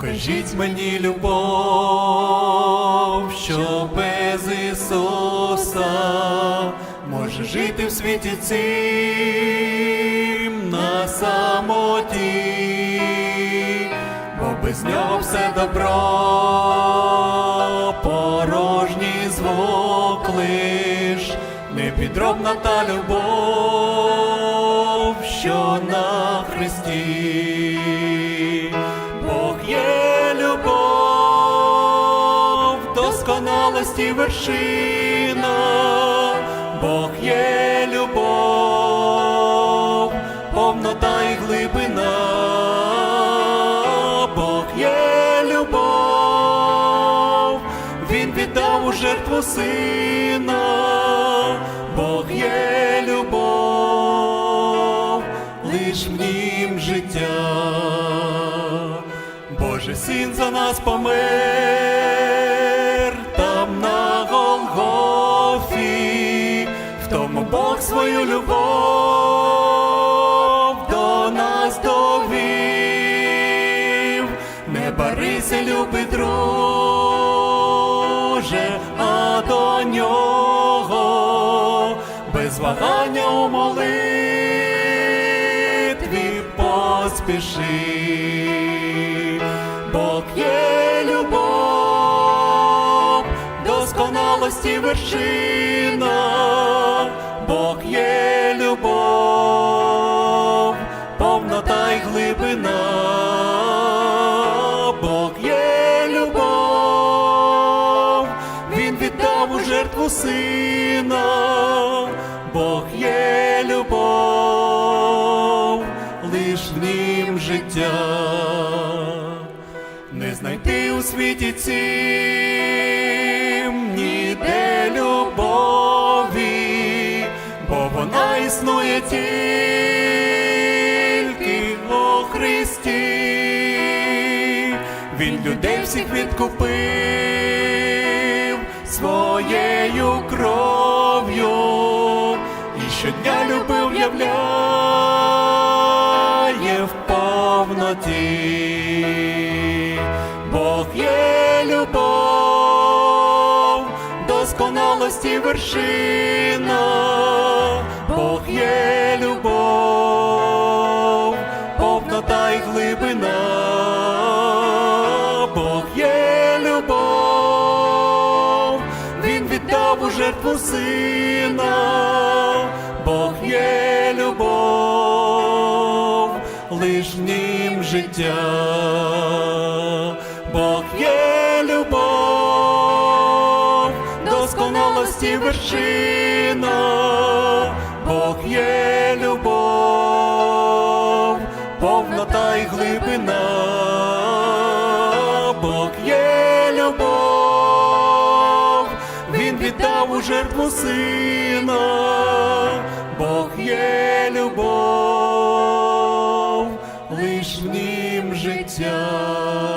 Покажіть мені любов, що без Ісуса може жити в світі цим на самоті, бо без нього все добро, порожній звук лиш, непідробна та любов, що на Христі. Досконалості вершина, Бог є любов, повнота і глибина, Бог є любов, Він віддав у жертву сина, Бог є любов, лиш в нім життя. Боже син за нас помер Голгофі, в тому Бог свою любов до нас довів, не барися, любий друже, а до нього. Без вагання у молитві поспіши. Бог є досконалості вершина, Бог є любов, повнота й глибина, Бог є любов, Він віддав у жертву сина, Бог є любов, лиш в нім життя. Не знайти у світі цім існує тільки у Христі. Він людей всіх відкупив своєю кров'ю і щодня любив являє в повноті. Бог є любов, досконалості вершина, Бог є любов, повнота й глибина, Бог є любов, Він віддав у жертву сина, Бог є любов, лиш в життя. Бог є любов, досконалості вершина, І глибина, Бог є любов, Він віддав у жертву сина, Бог є любов, лиш в нім життя.